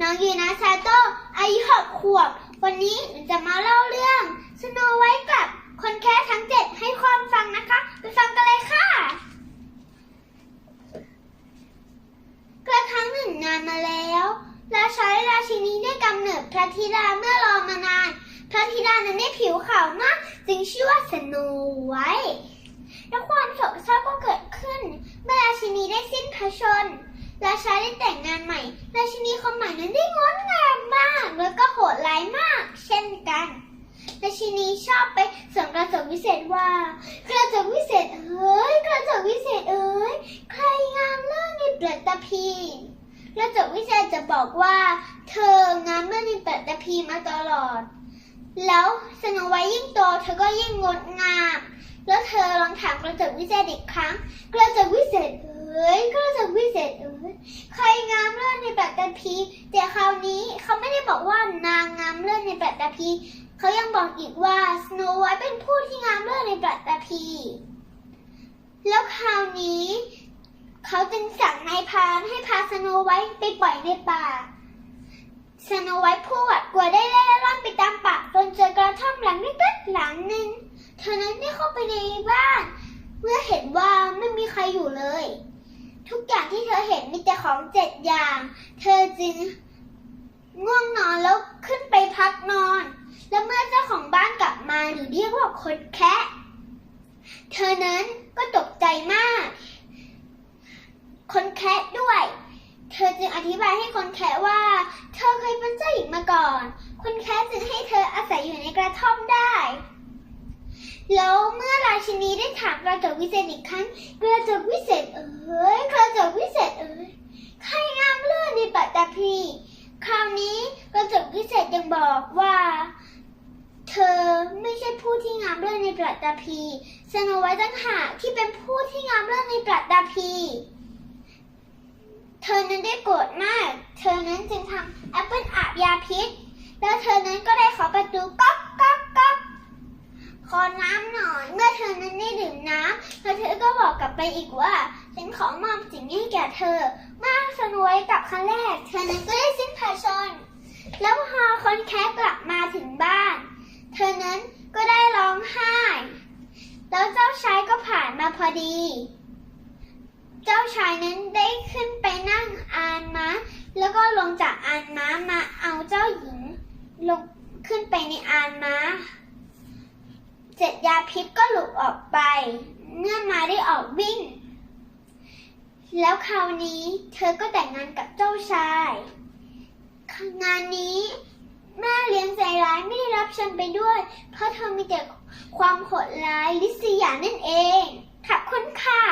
น้องยูนาซาโตะอายุหกขวบ วันนี้หนูจะมาเล่าเรื่องสโนไวท์กับคนแค่ทั้งเจ็ดให้ความฟังนะคะ ไปฟังกันเลยค่ะกระครั้งหนึ่งนานมาแล้วราชาและราชินีได้กำเนิดพระธิดาเมื่อรอมานาน พระธิดานั้นได้ผิวขาวมาก จึงชื่อว่าสโนไวท์และความโศกเศร้าก็เกิดขึ้น เมื่อราชินีได้สิ้นพระชนม์ ราชาได้แต่งงานใหม่ ราชินีคนใหม่นั้นได้งดงามมาก แล้วก็โหดร้ายมาก เช่นกัน ราชินีชอบไปส่งกระจกวิเศษว่า กระจกวิเศษเอ้ย กระจกวิเศษเอ้ย ใครงามเลิศในเปัตตภีกระจกวิเศษจะบอกว่า เธองามเลิศในเปัตตภีมาตลอด แล้วสโนไวท์ยิ่งโตเธอก็ยิ่งงดงาม แล้วเธอลองถามกระจกวิเศษอีกครั้ง กระจกวิเศษเอ้ยกระจกวิเศษเอ้ยใครงามเลิศในปัตตภีแต่คราวนี้เขาไม่ได้บอกว่านางงามเลิศในปัตตภีเขายังบอกอีกว่าสโนไวท์เป็นผู้ที่งามเลิศในปัตตภีแล้วคราวนี้ เขาจึงสั่งนายพรานให้พาสโนไวท์ไปปล่อยในป่าสโนไวท์ผู้หวาดกลัวได้เล่ร่อนไปตามป่าจนเจอกระท่อมหลังเล็กๆหลังหนึ่งเธอนั้นได้เข้าไปในบ้าน เมื่อเห็นว่าไม่มีใครอยู่เลย ทุกอย่างที่เธอเห็นมีแต่ของเจ็ดอย่าง เธอจึงง่วงนอนแล้วขึ้นไปพักนอน แล้วเมื่อเจ้าของบ้านกลับมาหรือเรียกว่าคนแคะเธอนั้นก็ตกใจมาก คนแคะด้วย เธอจึงอธิบายให้คนแคะว่า เธอเคยเป็นเจ้าหญิงมาก่อน คนแคะจึงให้เธออาศัยอยู่ในกระท่อมได้ แล้วเมื่อราชินีได้ถามกระจกวิเศษอีกครั้งกระจกวิเศษเอ้ยกระจกวิเศษเอ้ยใครงามเลิศในปัตตภีคราวนี้กระจกวิเศษยังบอกว่า เธอไม่ใช่ผู้ที่งามเลิศในปัตตภีสนไว้ตั้งหากที่เป็นผู้ที่งามเลิศในปัตตภีเธอนั้นได้โกรธมาก เธอนั้นจึงทำแอปเปิลอาบยาพิษ แล้วเธอนั้นก็ได้ขอประตูก๊อกก๊อกก๊อก ขอน้ำหน่อย เมื่อเธอนั้นได้ดื่มน้ำแล้วเธอก็บอกกลับ ไปอีกว่า ฉันขอมอบสิ่งนี้แก่เธอเมื่อสนวยกับครั้งแรก เธอนั้นก็ได้สิ้นพระชน แล้วพอคนแคสกลับมาถึงบ้าน เธอนั้นก็ได้ร้องไห้ แล้วเจ้าชายก็ผ่านมาพอดี เจ้าชายนั้นได้ขึ้นไปนั่งอานม้า แล้วก็ลงจากอานม้ามาเอาเจ้าหญิงลงขึ้นไปในอานม้าเสร็จยาพิษก็หลุดออกไป เมื่อมาได้ อกวิ่ง แล้วคราวนี้เธอก็แต่งงานกับเจ้าชาย งานนี้แม่เลี้ยงใจร้ายไม่ได้รับฉันไปด้วย เพราะเธอมีแต่ความโหดร้ายลิษยานั่นเองขอบคุณค่ะ